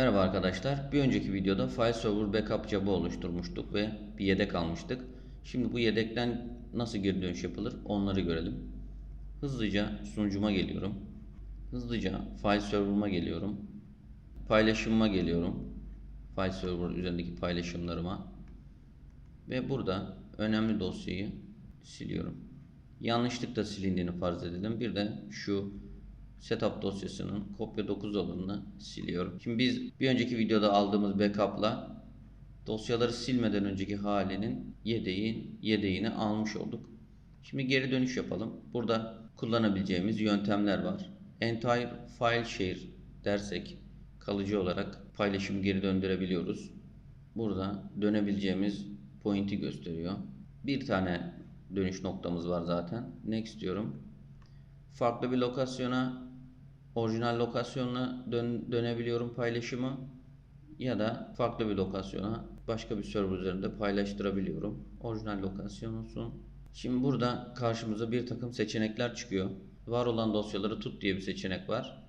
Merhaba arkadaşlar. Bir önceki videoda file server backup job'ı oluşturmuştuk ve bir yedek almıştık. Şimdi bu yedekten nasıl geri dönüş yapılır onları görelim. Hızlıca sunucuma geliyorum. Hızlıca file server'ıma geliyorum. Paylaşımıma geliyorum. File server üzerindeki paylaşımlarıma. Ve burada önemli dosyayı siliyorum. Yanlışlıkla silindiğini farz edelim. Bir de şu setup dosyasının kopya 9 alanını siliyorum. Şimdi biz bir önceki videoda aldığımız backup'la dosyaları silmeden önceki halinin yedeğin yedeğini almış olduk. Şimdi geri dönüş yapalım. Burada kullanabileceğimiz yöntemler var. Entire file share dersek kalıcı olarak paylaşım geri döndürebiliyoruz. Burada dönebileceğimiz point'i gösteriyor. Bir tane dönüş noktamız var zaten. Next diyorum. Farklı bir lokasyona orijinal lokasyonla dön- dönebiliyorum paylaşımı ya da farklı bir lokasyona başka bir server üzerinde paylaştırabiliyorum. Orijinal lokasyon olsun. Şimdi burada karşımıza bir takım seçenekler çıkıyor. Var olan dosyaları tut diye bir seçenek var.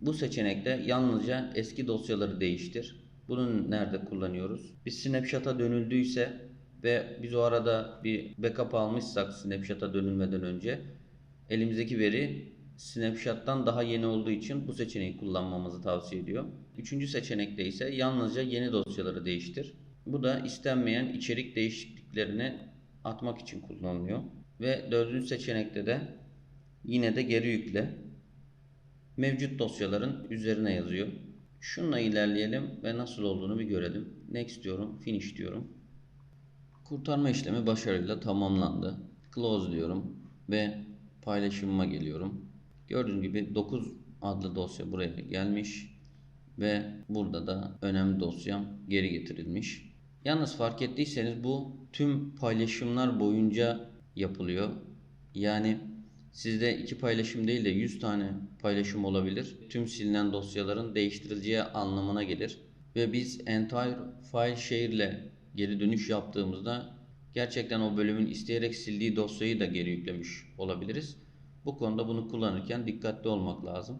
Bu seçenekte yalnızca eski dosyaları değiştir. Bunu nerede kullanıyoruz? Bir snapshot'a dönüldüyse ve biz o arada bir backup almışsak snapshot'a dönülmeden önce elimizdeki veri snapshot'tan daha yeni olduğu için bu seçeneği kullanmamızı tavsiye ediyor. Üçüncü seçenekte ise yalnızca yeni dosyaları değiştir. Bu da istenmeyen içerik değişikliklerini atmak için kullanılıyor. Ve dördüncü seçenekte de yine de geri yükle mevcut dosyaların üzerine yazıyor. Şununla ilerleyelim ve nasıl olduğunu bir görelim. Next diyorum, finish diyorum. Kurtarma işlemi başarıyla tamamlandı. Close diyorum ve paylaşımıma geliyorum. Gördüğünüz gibi 9 adlı dosya buraya gelmiş ve burada da önemli dosyam geri getirilmiş. Yalnız fark ettiyseniz bu tüm paylaşımlar boyunca yapılıyor. Yani sizde iki paylaşım değil de 100 tane paylaşım olabilir. Tüm silinen dosyaların değiştirileceği anlamına gelir. Ve biz entire file share ile geri dönüş yaptığımızda gerçekten o bölümün isteyerek sildiği dosyayı da geri yüklemiş olabiliriz. Bu konuda bunu kullanırken dikkatli olmak lazım.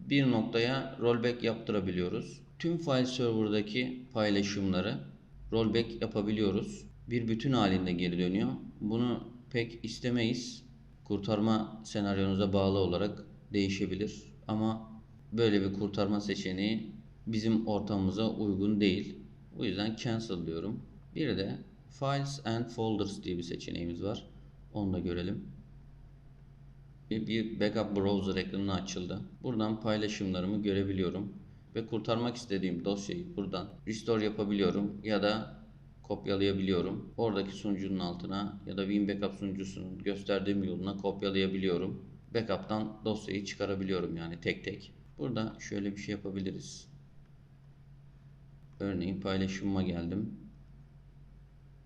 Bir noktaya rollback yaptırabiliyoruz. Tüm file server'daki paylaşımları rollback yapabiliyoruz. Bir bütün halinde geri dönüyor. Bunu pek istemeyiz. Kurtarma senaryonuza bağlı olarak değişebilir. Ama böyle bir kurtarma seçeneği bizim ortamımıza uygun değil. Bu yüzden cancel diyorum. Bir de Files and Folders diye bir seçeneğimiz var. Onu da görelim. Bir, bir backup browser ekranı açıldı. Buradan paylaşımlarımı görebiliyorum. Ve kurtarmak istediğim dosyayı buradan restore yapabiliyorum ya da kopyalayabiliyorum. Oradaki sunucunun altına ya da Win Backup sunucusunun gösterdiğim yoluna kopyalayabiliyorum. Backup'tan dosyayı çıkarabiliyorum yani tek tek. Burada şöyle bir şey yapabiliriz. Örneğin paylaşımıma geldim.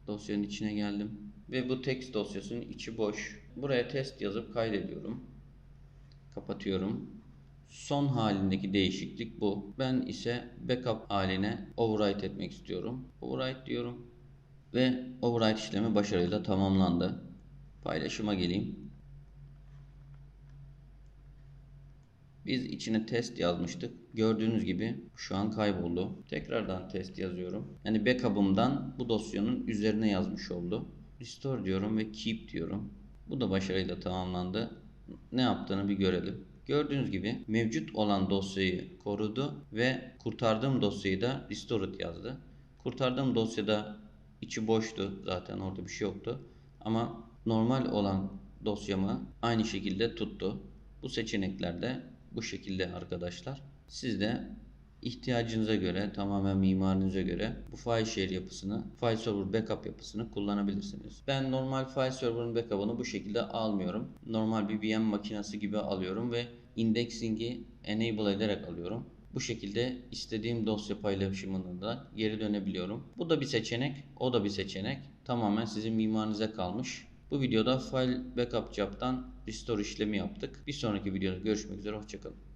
Dosyanın içine geldim. Ve bu text dosyasının içi boş. Buraya test yazıp kaydediyorum. Kapatıyorum. Son halindeki değişiklik bu. Ben ise backup haline overwrite etmek istiyorum. Overwrite diyorum. Ve overwrite işlemi başarıyla tamamlandı. Paylaşıma geleyim. Biz içine test yazmıştık. Gördüğünüz gibi şu an kayboldu. Tekrardan test yazıyorum. Yani backup'ımdan bu dosyanın üzerine yazmış oldu. Restore diyorum ve keep diyorum. Bu da başarıyla tamamlandı. Ne yaptığını bir görelim. Gördüğünüz gibi mevcut olan dosyayı korudu ve kurtardığım dosyayı da restored yazdı. Kurtardığım dosyada içi boştu zaten orada bir şey yoktu. Ama normal olan dosyamı aynı şekilde tuttu. Bu seçeneklerde bu şekilde arkadaşlar. Siz de ihtiyacınıza göre tamamen mimarınıza göre bu file share yapısını, file server backup yapısını kullanabilirsiniz. Ben normal file server'ın backup'ını bu şekilde almıyorum. Normal bir VM makinesi gibi alıyorum ve indexing'i enable ederek alıyorum. Bu şekilde istediğim dosya paylaşımını da geri dönebiliyorum. Bu da bir seçenek, o da bir seçenek. Tamamen sizin mimarınıza kalmış. Bu videoda file backup job'tan restore işlemi yaptık. Bir sonraki videoda görüşmek üzere, hoşçakalın.